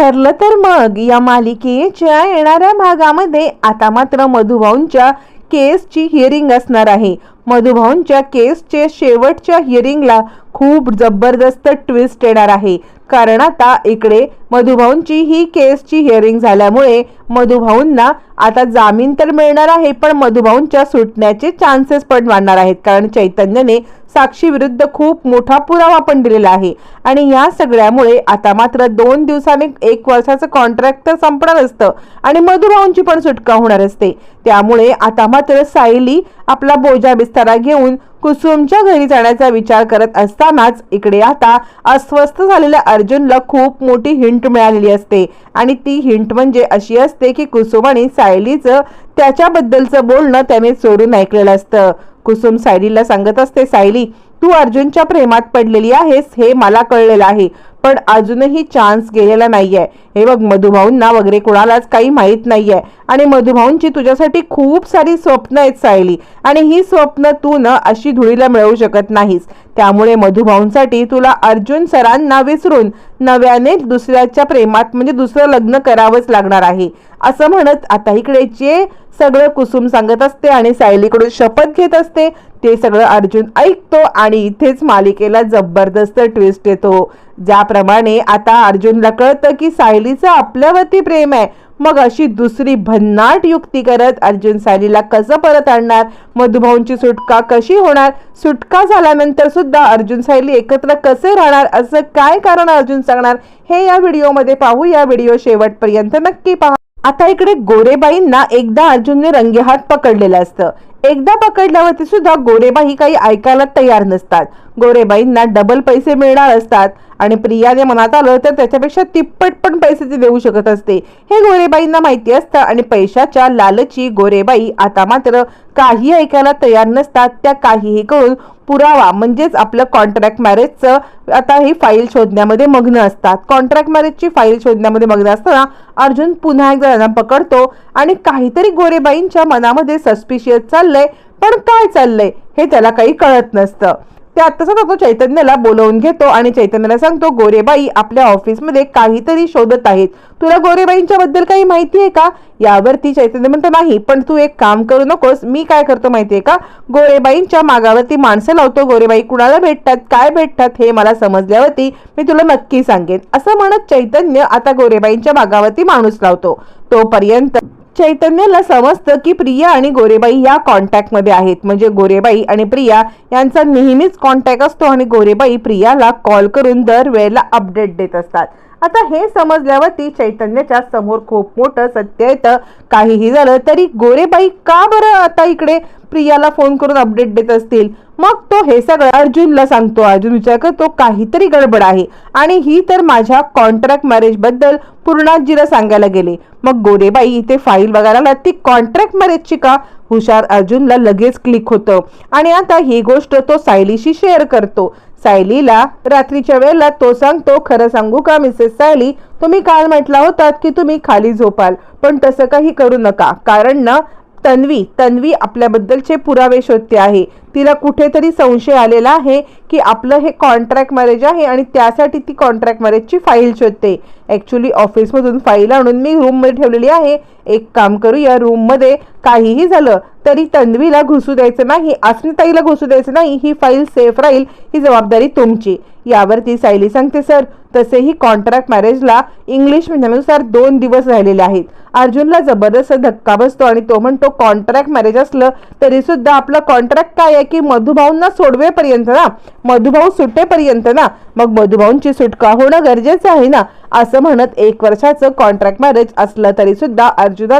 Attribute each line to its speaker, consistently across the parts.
Speaker 1: ठरलं तर मग या मालिकेच्या येणाऱ्या भागामध्ये आता मात्र मधुभाऊंच्या केसची हिअरिंग असणार आहे. मधुभाऊंच्या केसचे शेवटच्या हिअरिंगला खूप जबरदस्त ट्विस्ट येणार आहे. कारण आता इकडे मधुभाऊंची ही केसची हिअरिंग झाल्यामुळे मधुभाऊंना आता जामीन तर मिळणार आहे पण मधुभाऊंच्या सुटण्याचे चान्सेस पण वाढणार आहेत. कारण चैतन्यने साक्षीविरुद्ध खूप मोठा पुरावा पण दिलेला आहे. आणि या सगळ्यामुळे आता मात्र दोन दिवसांनी एक वर्षाचं कॉन्ट्रॅक्ट तर संपणार असतं आणि मधुभाऊंची पण सुटका होणार असते. त्यामुळे आता मात्र सायली आपला बोजा बिस्तारा घेऊन कुसुमच्या घरी जाण्याचा विचार करत असतानाच इकडे आता अस्वस्थ झालेल्या अर्जुनला खूप मोठी हिंट मिळालेली असते. आणि ती हिंट म्हणजे अशी असते की कुसुम आणि सायलीचं त्याच्याबद्दलचं बोलणं त्याने चोरून ऐकलेलं असतं. कुसुम सायलीला सांगत असते सायली तू अर्जुनच्या प्रेमात पडलेली आहेस हे मला कळलेलं आहे. पण अजूनही चान्स गेलेला नाहीये. हे बघ मधुभाऊंना वगैरे कुणालाच काही माहीत नाहीये. आणि मधुभाऊंची तुझ्यासाठी खूप सारी स्वप्न आहेत सायली. आणि ही स्वप्न तू न अशी धुळीला मिळवू शकत नाहीस. त्यामुळे मधुभाऊंसाठी तुला अर्जुन सरांना विसरून नव्याने दुसऱ्याच्या प्रेमात म्हणजे दुसरं लग्न करावंच लागणार आहे. असं म्हणत आता इकडे जे सगळं कुसुम सांगत असते आणि सायलीकडून शपथ घेत असते ते सगळं अर्जुन ऐकतो आणि इथेच मालिकेला जबरदस्त ट्विस्ट येतो. ज्याप्रमाणे आता अर्जुनला कळतं की सायलीचं आपल्यावरती प्रेम आहे. मग अशी दुसरी भन्नाट युक्ती करत अर्जुन सायलीला कसं परत आणणार? मधुभाऊंची सुटका कशी होणार? सुटका झाल्यानंतर सुद्धा अर्जुन सायली एकत्र कसे राहणार? असं काय कारण अर्जुन सांगणार? हे या व्हिडिओमध्ये पाहू. या व्हिडिओ शेवटपर्यंत नक्की पहा. आता इकडे गोरेबाईंना एकदा अर्जुनने रंगेहात पकडलेलं असतं. एकदा पकडल्यावरती सुद्धा गोरेबाई काही ऐकायला तयार नसतात. गोरेबाईंना डबल पैसे मिळणार असतात. आणि प्रियाने मनात आलं तर त्याच्यापेक्षा तिप्पट पण पैसे ती देऊ शकत असते. हे गोरेबाईंना माहिती असतं आणि पैशाच्या लालची गोरेबाई आता मात्र काही ऐकायला तयार नसतात. त्या काहीही करून पुरावा म्हणजेच आपलं कॉन्ट्रॅक्ट मॅरेजचं आता ही फाईल शोधण्यामध्ये मग्न असतात. कॉन्ट्रॅक्ट मॅरेजची फाईल शोधण्यामध्ये मग्न असताना अर्जुन पुन्हा एकदा त्यांना पकडतो आणि काहीतरी गोरेबाईंच्या मनामध्ये सस्पिशियस चाललंय पण काय चाललंय हे त्याला काही कळत नसतं. त्या तसा तो चैतन्याला बोलवून घेतो आणि चैतन्याला सांगतो गोरेबाई आपल्या ऑफिसमध्ये काहीतरी शोधत आहेत. तुला गोरेबाईंच्या बद्दल काही माहिती आहे का? यावरती चैतन्य म्हणतो नाही पण तू एक काम करू नकोस. मी काय करतो माहितीये का? गोरेबाईंच्या मागावरती माणसं लावतो. गोरेबाई कुणाला भेटतात काय भेटतात हे मला समजल्यावरती मी तुला नक्की सांगेन. असं म्हणत चैतन्य आता गोरेबाईंच्या मागावरती माणूस लावतो. तोपर्यंत चैतन्याला समजतं की प्रिया आणि गोरेबाई या कॉन्टॅक्टमध्ये आहेत. म्हणजे गोरेबाई आणि प्रिया यांचा नेहमीच कॉन्टॅक्ट असतो आणि गोरेबाई प्रियाला कॉल करून दर वेळेला अपडेट देत असतात. आता हे समजल्यावरती चैतन्याच्या समोर खूप मोठं सत्य येतं. काहीही झालं तरी गोरेबाई का बरं आता इकडे? प्रियाला फोन करून अपडेट देत असतील. मग तो हे सगळं अर्जुनला सांगतो. अर्जुन विचार करतो काहीतरी गडबड आहे. आणि ही तर माझ्या कॉन्ट्रॅक्ट मॅरेजबद्दल पूर्णाजीला सांगायला गेले. मग गोरेबाई इथे फाईल बघायला लागला. ती कॉन्ट्रॅक्ट मॅरेजची का? हुशार अर्जुनला लगेच क्लिक होतं. आणि आता ही गोष्ट तो सायलीशी शेअर करतो. सायलीला रात्रीच्या वेळेला तो सांगतो खरं सांगू का मिसेस सायली? तुम्ही काल म्हटला होतात की तुम्ही खाली झोपाल. पण तसं काही करू नका. कारण ना तन्वी तन्वी आपल्याबद्दलचे पुरावे शोधते आहे. तिला कुठेतरी संशय आलेला आहे की आपलं हे कॉन्ट्रॅक्ट मॅरेज आहे आणि त्यासाठी ती कॉन्ट्रॅक्ट मॅरेजची फाईल शोधते. ॲक्च्युली ऑफिसमधून फाईल आणून मी रूममध्ये ठेवलेली आहे. एक काम करूया रूममध्ये काहीही झालं तरी तन्वीला घुसू द्यायचं नाही अस्मिताईला घुसू द्यायचं नाही ही फाईल सेफ राहील ही जबाबदारी तुमची. यावरती सायली सांगते सर तसेही कॉन्ट्रॅक्ट मॅरेजला इंग्लिश महिन्यानुसार दोन दिवस राहिलेले आहेत. अर्जुनला जबरदस्त धक्का बसतो आणि तो म्हणतो कॉन्ट्रॅक्ट मॅरेज असलं तरीसुद्धा आपलं कॉन्ट्रॅक्ट काय आहे की मधुभाऊंना सोडवेपर्यंत ना मधुभाऊ सुटेपर्यंत ना मग मधुभाऊंची सुटका होणं गरजेचं आहे ना. असं म्हणत एक वर्षाचं कॉन्ट्रॅक्ट मॅरेज असलं तरी सुद्धा अर्जुन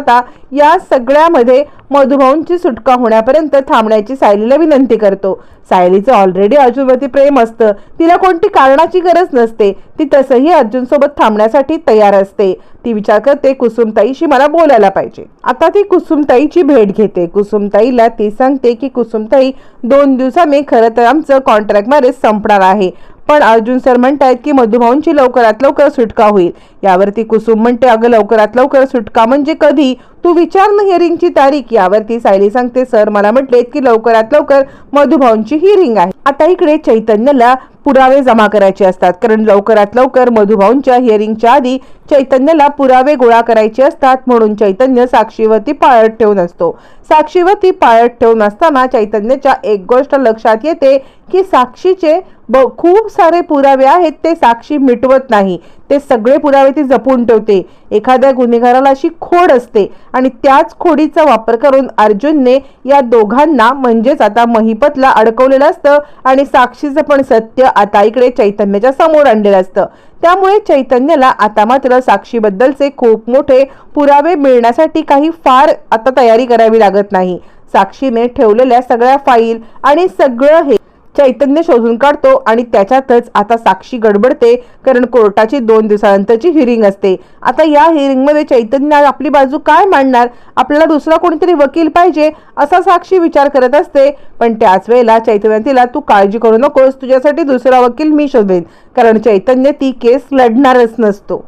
Speaker 1: या सगळ्यामध्ये मधुभाऊंची सुटका होण्यापर्यंत थांबण्याची सायलीला विनंती करतो. सायलीचं ऑलरेडी अर्जुनवरती प्रेम असतं. तिला कोणती कारणाची गरज नसते. ती तसंही अर्जुनसोबत थांबण्यासाठी तयार असते. ती विचार करते कुसुमताईशी मला बोलायला पाहिजे. आता ती कुसुमताईची भेट घेते. कुसुमताईला ती सांगते की कुसुमताई दोन दिवसांनी खरं तर आमचं कॉन्ट्रॅक्ट मॅरेज संपणार आहे. पण अर्जुन सर म्हणतायत की मधुभाऊंची लवकरात लवकर सुटका होईल. यावरती कुसुम म्हणते अगं लवकरात लवकर सुटका म्हणजे कधी? तू विचार ना हिअरिंगची तारीख. यावरती सायली सांगते सर मला म्हटलेत की लवकरात लवकर मधुभाऊंची हिअरिंग आहे. आता इकडे चैतन्यला पुरावे जमा करायचे असतात कारण लवकरात लवकर मधुभाऊंच्या हिअरिंगच्या आधी चैतन्याला पुरावे गोळा करायचे असतात म्हणून चैतन्य साक्षीवरती पाळत ठेवून असतो. साक्षीवरती पाळत ठेवून असताना चैतन्याच्या एक गोष्ट लक्षात येते की साक्षीचे ब खूप सारे पुरावे आहेत ते साक्षी मिटवत नाही. ते सगळे पुरावे ती जपून ठेवते. एखाद्या गुन्हेगाराला अशी खोड असते आणि त्याच खोडीचा वापर करून अर्जुनने या दोघांना म्हणजेच आता महिपतला अडकवलेलं असतं आणि साक्षीचं पण सत्य आता इकडे चैतन्याच्या समोर आणलेलं असतं. त्यामुळे चैतन्याला आता मात्र साक्षीबद्दलचे खूप मोठे पुरावे मिळण्यासाठी काही फार आता तयारी करावी लागत नाही. साक्षीने ठेवलेल्या सगळ्या फाईल आणि सगळं हे चैतन्य शोधून काढतो आणि त्याच्यातच आता साक्षी गडबडते कारण कोर्टाची दोन दिवसानंतरची हिअरिंग असते. आता या हिअरिंगमध्ये चैतन्य आपली बाजू काय मांडणार? आपल्याला दुसरा कोणीतरी वकील पाहिजे असा साक्षी विचार करत असते. पण त्याच वेळेला चैतन्य तिला तू काळजी करू नकोस तुझ्यासाठी दुसरा वकील मी शोधेन. कारण चैतन्य ती केस लढणारच नसतो.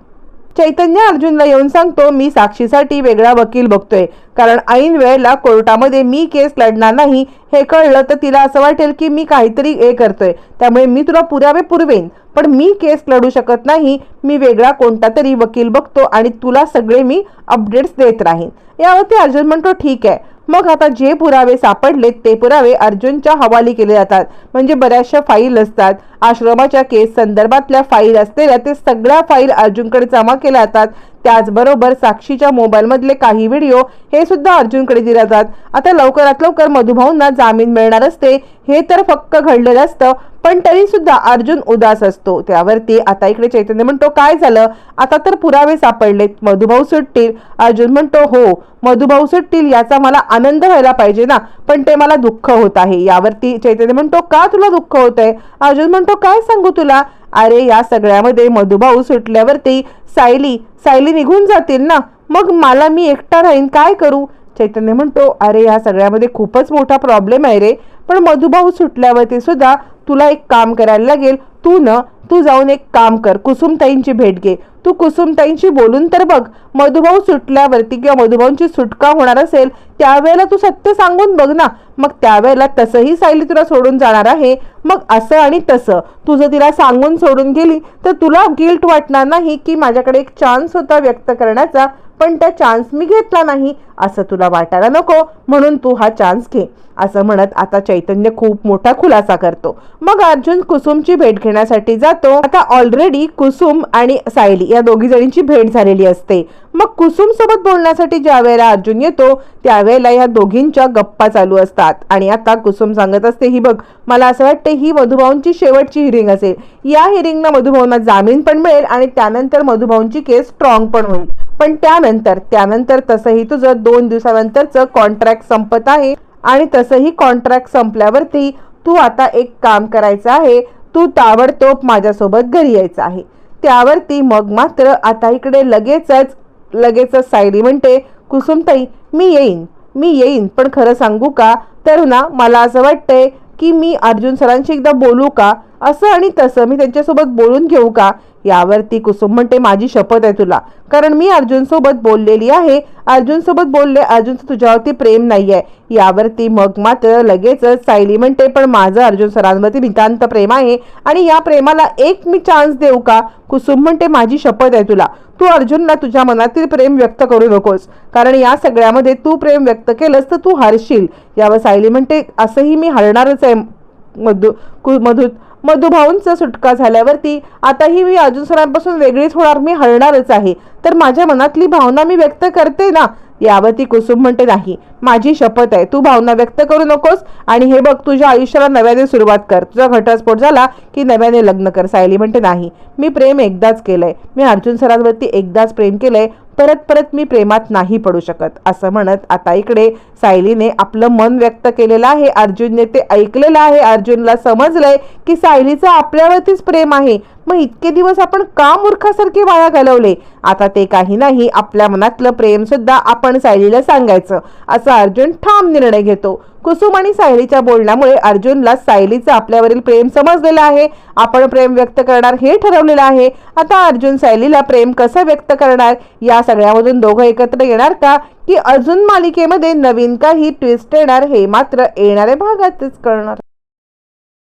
Speaker 1: चैतन्य अर्जुनला येऊन सांगतो मी साक्षीसाठी वेगळा वकील बघतोय. कारण ऐन वेळेला कोर्टामध्ये मी केस लढणार नाही हे कळलं तर तिला असं वाटेल की मी काहीतरी हे करतोय. त्यामुळे मी तुला पुरावे पुरवेन. पण मी केस लढू शकत नाही मी वेगळा कोणता तरी वकील बघतो आणि तुला सगळे मी अपडेट्स देत राहीन. यावरती अर्जुन म्हणतो ठीक आहे. मग आता जे पुरावे सापडलेत ते पुरावे अर्जुनच्या हवाली केले जातात. म्हणजे बऱ्याचशा फाईल असतात. आश्रमाच्या केस संदर्भातल्या फाईल असलेल्या ते सगळ्या फाईल अर्जुनकडे जमा केल्या जातात. त्याचबरोबर साक्षीच्या मोबाईलमधले काही व्हिडिओ हे सुद्धा अर्जुनकडे दिले जातात आता लवकरात लवकर मधुभाऊंना जामीन मिळणार असते हे तर फक्त घडलेलं असतं पण तरी सुद्धा अर्जुन उदास असतो. त्यावरती आता इकडे चैतन्य म्हणतो काय झालं? आता तर पुरावे सापडलेत. मधुभाऊ सुटतील. अर्जुन म्हणतो हो मधुभाऊ सुटतील याचा मला आनंद व्हायला पाहिजे ना पण ते मला दुःख होत आहे. यावरती चैतन्य म्हणतो का तुला दुःख होत आहे अर्जुन म्हणतो काय सांगू तुला? अरे या सगळ्यामध्ये मधुभाऊ सुटल्यावरती सायली सायली निघून जातील ना? मग मला मी एकटा राहीन काय करू? चैतन्य म्हणतो अरे या सगळ्यामध्ये खूपच मोठा प्रॉब्लेम आहे रे. पण मधुभाऊ सुटल्यावरती सुद्धा तुला एक काम करायला लागेल. तू न तू जाऊन एक काम कर कुसुमताईंची भेट घे. तू कुसुमताईंशी बोलून तर बघ मधुभाऊ सुटल्यावरती किंवा मधुभाऊंची सुटका होणार असेल त्यावेळेला तू सत्य सांगून बघ ना. मग त्यावेळेला तसंही सायली तुला सोडून जाणार आहे. मग असं आणि तसं. तुझं तिला सांगून सोडून गेली तर तुला गिल्ट वाटणार नाही की माझ्याकडे एक चान्स होता व्यक्त करण्याचा. पण त्या चान्स मी घेतला नाही असं तुला वाटायला नको म्हणून तू हा चान्स घे असं म्हणत आता चैतन्य खूप मोठा खुलासा करतो. मग अर्जुन कुसुमची भेट घेण्यासाठी जातो. आता ऑलरेडी कुसुम आणि सायली या दोघी जणींची भेट झालेली असते. मग कुसुम सोबत बोलण्यासाठी ज्या वेळेला अर्जुन येतो त्यावेळेला या दोघींच्या गप्पा चालू असतात. आणि आता कुसुम सांगत असते ही बघ मला असं वाटतं ही मधुभाऊंची शेवटची हिरिंग असेल. या हिरिंगला मधुभाऊंना जामीन पण मिळेल आणि त्यानंतर मधुभाऊंची केस स्ट्रॉंग पण होईल. पण त्यानंतर त्यानंतर तसंही तुझं दोन दिवसानंतरचं कॉन्ट्रॅक्ट संपत आहे आणि तसंही कॉन्ट्रॅक्ट संपल्यावरती तू आता एक काम करायचं आहे. तू ताबडतोब माझ्यासोबत घरी यायचं आहे. त्यावरती मग मात्र आता इकडे लगेचच लगेचच सायरी म्हणते कुसुमताई मी येईन मी येईन पण खरं सांगू का? तर ना मला असं वाटतंय की मी अर्जुन सरांशी एकदा बोलू का? असं आणि तसं मी त्यांच्यासोबत बोलून घेऊ का? यावरती कुसुम म्हणते माझी शपथ आहे तुला. कारण मी अर्जुनसोबत बोललेली आहे. अर्जुनसोबत बोलले अर्जुनचं तुझ्यावरती प्रेम नाही आहे यावरती मग मात्र लगेचच सायली म्हणते पण माझं अर्जुन सरांवरती नितांत प्रेम आहे आणि या प्रेमाला एक मी चान्स देऊ का? कुसुम म्हणते माझी शपथ आहे तुला. तू अर्जुनला तुझ्या मनातील प्रेम व्यक्त करू नकोस. कारण या सगळ्यामध्ये तू प्रेम व्यक्त केलंस तर तू हारशील. यावर सायली म्हणते असंही मी हरणारच आहे मधु कु मधु मधुभाऊंचा सुटका झाल्यावरती आताही मी अर्जुन सरांपासून वेगळीच होणार मी हरणारच आहे. तर माझ्या मनातली भावना मी व्यक्त करते ना यावरती कुसुम म्हणते नाही. माझी शपथ आहे तू भावना व्यक्त करू नकोस आणि हे बघ तुझ्या आयुष्याला नव्याने सुरुवात कर. तुझा घटस्फोट झाला की नव्याने लग्न कर सायली म्हणते नाही. मी प्रेम एकदाच केलंय. मी अर्जुन सरांवरती एकदाच प्रेम केलंय. परत परत मी प्रेमात नाही पडू शकत असं म्हणत आता इकडे सायलीने आपलं मन व्यक्त केलेलं आहे. अर्जुनने ते ऐकलेलं आहे. अर्जुनला समजलंय की सायलीचं आपल्यावरतीच प्रेम आहे. मग इतके दिवस आपण का मूर्खासारखे वाया घालवले? आता ते काही नाही आपल्या मनातलं प्रेम सुद्धा आपण सायलीला सांगायचं असा अर्जुन ठाम निर्णय घेतो. कुसुम आणि सायलीच्या बोलण्यामुळे अर्जुनला सायलीचं आपल्यावरील प्रेम समजलेलं आहे. आपण प्रेम व्यक्त करणार हे ठरवलेलं आहे. आता अर्जुन सायलीला प्रेम कसं व्यक्त करणार? या सगळ्यामधून दोघं एकत्र येणार का? की अजून मालिकेमध्ये नवीन काही ट्विस्ट येणार हे मात्र येणाऱ्या भागातच कळणार.